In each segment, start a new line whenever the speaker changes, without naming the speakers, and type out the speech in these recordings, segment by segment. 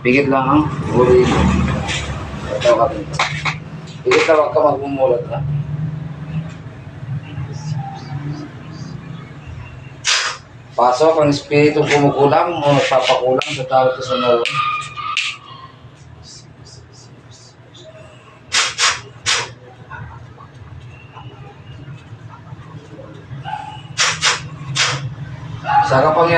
Pigit lang ang huli. Ito ka dito. Pigit lang huwag ka magmumulat ha. Pasok ang espiritu kumukulang o nagpapakulang sa tao sa naroon.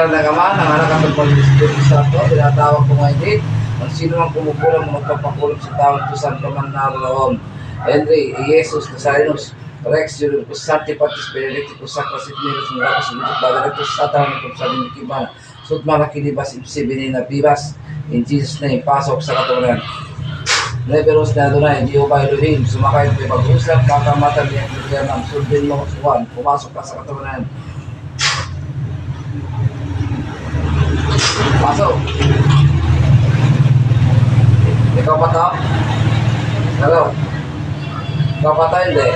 Sa kapangyarihan ng Ama, ng Anak at Santo, tinatawag ko ngayon din, ang sino mang kumukulang o magpapakulang sa sa paman naroon. Henry, Jesus, Nazarenos, Rex, Yulun, Kusati, Patis, Benedictus, Sacrasit, Miros, Miracos, Miros, Badarectus, Satan, kung sa din kiban, Sut mga kilibas, ibsi, binina, bibas, in Jesus' name, pasok sa katunan. Neveros na Adonai, Jehovah Elohim, sumakay ko pag-usap, kakamatan niya, kaya ng sundin mo suwan, pumasok ka sa katunan. Pasok. Ikaw pa to? Hello? Ikaw pa to, hindi?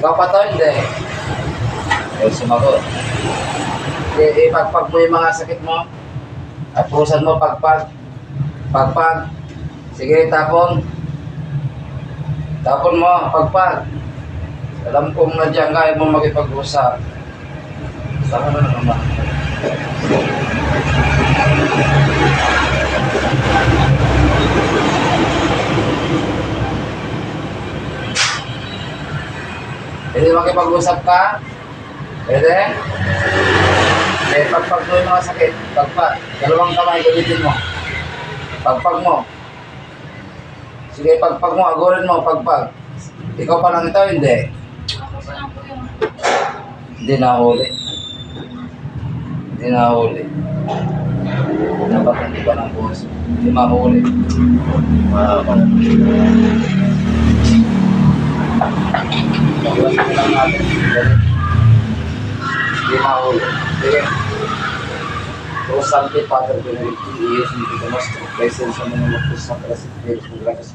Ikaw pa to, hindi? Eh, sumagot. Eh, ipagpag mo yung mga sakit mo. At pusan mo pagpag. Pagpag. Sige, tapon. Tapon mo, pagpag. Alam kong nandiyan kaya mo makipag-usap. Saka na naman. Pwede makipag-usap ka? Pwede? Eh, pagpag mo yung mga sakit. Pagpag. Dalawang kamay, gamitin mo. Pagpag mo. Sige, pagpag mo, agurin mo, pagpag. Ikaw pa lang ito, hindi.
Ako pa lang po yung
Hindi nahuli. Hindi nahuli. Dapat hindi pa ng buhos. Hindi mahuli. Paglasin lang natin. Hindi mahuli. Sige. Pro Santi Pater Benedicti, Ius Nitito Nostro, Presenza Monomortus Sacra Sacratus Congratus,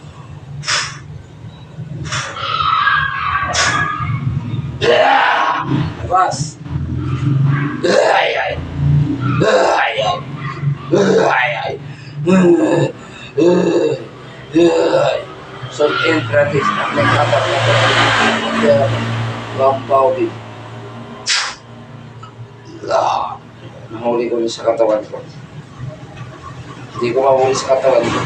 Labas! Ay, ay! Ay, ay! Ay, ay! Ay, Son entratis, nagkapat na ito. Lampaw din. Ah, nahuli ko sa katawan ko. Hindi ko mahuli sa katawan ko.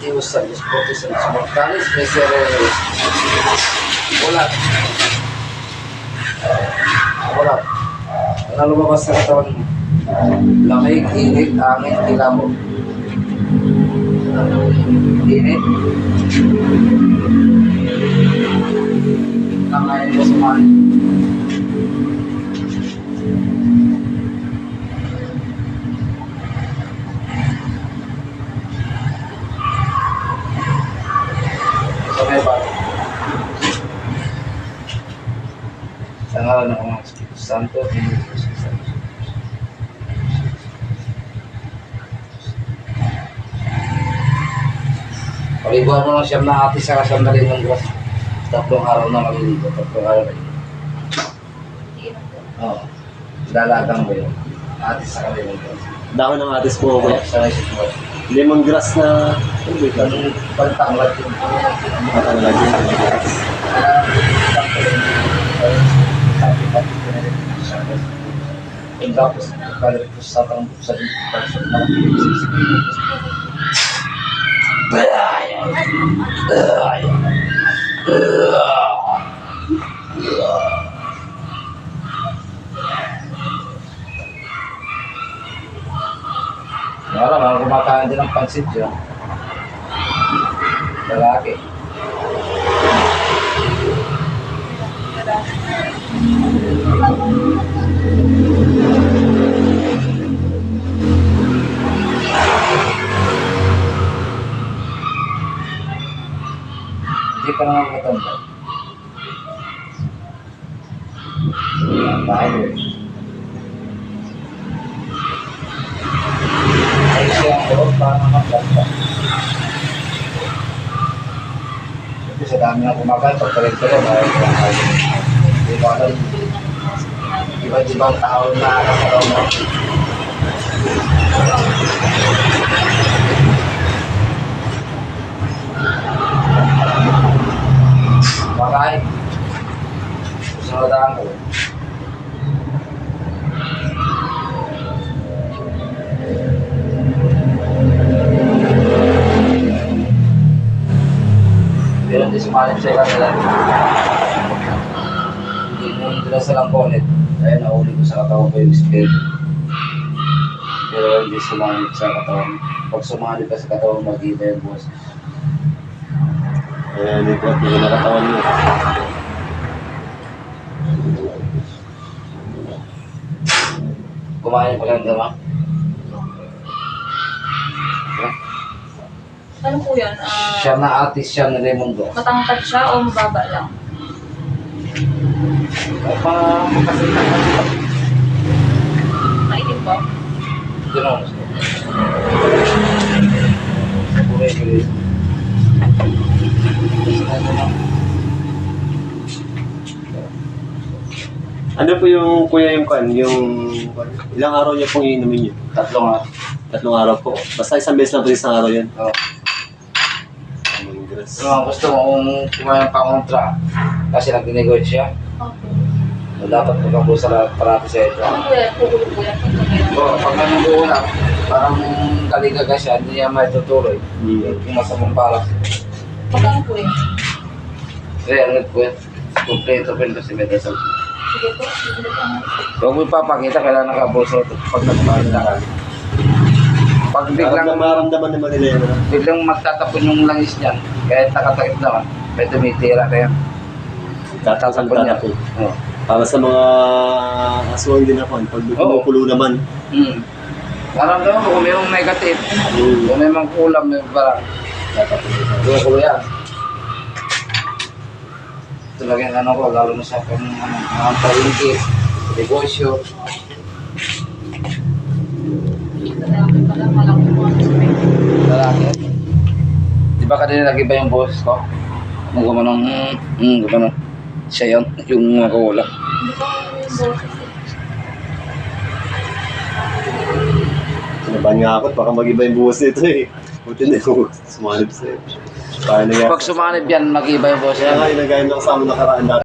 relativos a los propios, a los mortales, PCR volar. Volar. Ano lumabas sa katawan mo? Lamig, init, Santo, sa Santo. Paliguan mo lang siyam na ati sa kasandali ng grass. Tatlong araw na maliligo. Tatlong araw na
na po.
Oo. Dalagang mo yun. Ati sa kalilang grass.
Dami ng atis po kuya.
sa isip mo.
Lemongrass na... Ano ba ito?
Yung pagtanglad yung
Matanglag yung lemongrass.
Yung tapos, balik ko sa tanong sa person na Wala, mga kumakain din ng pansit dyan. Lalaki. Hindi pa naman matanda. Tayo eh. Ay siya ang loob para maganda. Kasi sa dami na kumagal, iba't ibang tao na mo. Makain. Susunod ako. Pero hindi sumalip siya kanila. Hindi mo hindi na silang connect. Kaya nahuli ko sa katawan ko yung spirit. Pero hindi sumalip sa katawan. Pag sumalip ka sa katawan, mag-iba yung boss.
Kaya hindi ko at hindi nakatawan mo.
Kumain pa lang dama.
Ano po yan? Ah,
Siya na atis siya na Raimundo.
matangkad siya o mababa lang?
Ay, pa makasita ka siya.
Maitim ba?
Gano'n. Kulay, kulay.
Ano po yung kuya yung kan, yung ilang araw niya pong iinumin yun?
Tatlo nga.
Tatlong araw po. Basta isang beses lang po isang araw yan.
Oh.
Lemongrass.
Kung gusto mo kung kumain pa kontra, kasi nag-negosyo siya,
Okay.
Dapat magkabuo sa lahat parati sa ito.
Po po? Ito.
So, pag nanunguho na, parang kaligaga siya, hindi niya may tutuloy.
Hmm.
Yung masamang para.
Magkano po?
Kaya ang po yan, kompleto pa rin kasi may dasal.
Sige po. Sige po.
Huwag mo ipapakita, kailangan nakabuso pag nagpapakita ka. Pag biglang,
Maramdaman, maramdaman naman nila yun. ano?
biglang magtatapon yung langis niyan, kahit nakatakip naman, may tumitira kaya.
Tatakpan niya po. Para sa mga aswang din ako, pag
Oo.
kumukulo naman.
Hmm. Naramdaman mo kung mayroong negative,
Hmm.
kung may mga kulam, may
niya.
Kulukulo yan. Talaga yung ano ko, lalo na sa pang ano, mga palingki, negosyo.
Lalaki pala. Malaki po ang.
Lalaki. Di ba kanina nag-iba yung boses ko? Nung gumanong, hmm, hmm, gumanong. Siya yun, yung mga
eh.
Sinabahan nga ako, baka mag-iba yung buhos nito eh. Buti na yung sumanib sa'yo.
Pag sumanib yan, mag-iba yung boses
Kaya nga, inagayin na kasama nakaraan dati.